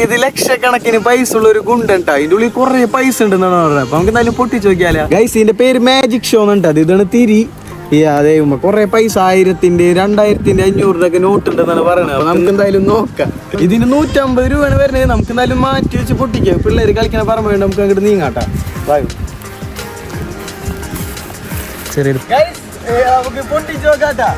ഇത് ലക്ഷക്കണക്കിന് പൈസ ഉള്ള ഒരു ഗുണ്ടണ്ടാ ഇതിന്റെ ഉള്ളിൽ കുറെ പൈസ ഉണ്ടെന്നാണ് പറഞ്ഞത്. അപ്പൊ നമുക്ക് എന്തായാലും പൊട്ടിച്ച് നോക്കിയാലോ? ഗൈസ് ഇതിന്റെ പേര് മാജിക് ഷോ എന്നുണ്ട്. ഇതാണ് തിരി. ഈ അതേ കുറെ പൈസ. ആയിരത്തിന്റെ രണ്ടായിരത്തിന്റെ അഞ്ഞൂറിന്റെ ഒക്കെ നോട്ട് ഉണ്ടെന്നാണ് പറയുന്നത് അപ്പൊ നമുക്ക് എന്തായാലും നോക്കാം. ഇതിന് നൂറ്റമ്പത് രൂപയാണ് വരുന്നത്. നമുക്ക് എന്തായാലും മാറ്റി വെച്ച് പൊട്ടിക്കാം. പിള്ളേര് കളിക്കാൻ പറയുമ്പോൾ നമുക്ക് അങ്ങോട്ട് നീങ്ങാട്ടാ വായു ചെറിയൊരു നമുക്ക് പൊട്ടിച്ച് നോക്കാട്ടാ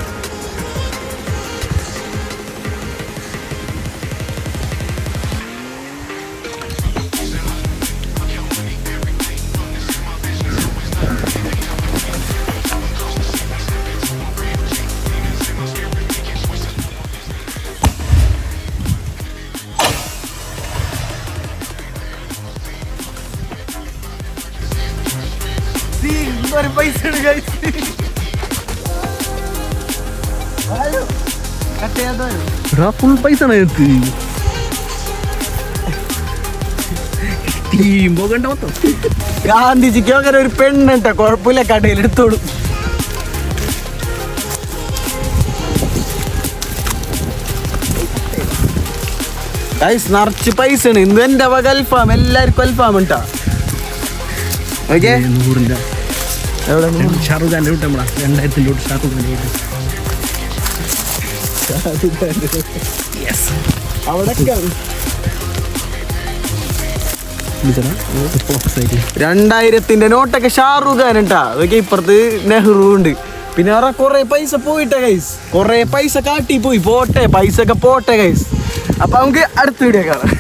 ഒരു പൈസ? ഫുൾ പൈസ ആണ് എനിക്ക് ടീമ്പോ കണ്ട മൊത്തം. ഗാന്ധിജിക്ക് അങ്ങനെ ഒരു പെണ്ണുണ്ട കുഴപ്പമില്ല കടയിൽ എടുത്തോളൂ. ഗൈസ് നിറച്ച് പൈസ ആണ് ഇന്ന് എന്റെ വക അൽഫാം എല്ലാവർക്കും അൽഫാം ഉണ്ടാ? ഓക്കെ ഷാറുഖ് ഖാന്റെ വിട്ട് നമ്മളാ. രണ്ടായിരത്തിന്റെ വിട്ട് ഷാറുഖ് ഖാന്റെ വിട്ട് രണ്ടായിരത്തിന്റെ നോട്ടൊക്കെ ഷാറുഖ് ഖാൻ ഉണ്ടാ അതൊക്കെ ഇപ്പുറത്ത് നെഹ്റു ഉണ്ട്. പിന്നെ അവിടെ കുറെ പൈസ പോയിട്ടെ ഗൈസ് കുറെ പൈസ കാട്ടി പോയി. പോട്ടെ പൈസ ഒക്കെ പോട്ടെ ഗൈസ് അപ്പൊ നമുക്ക് അടുത്ത വീഡിയോ കാണാം.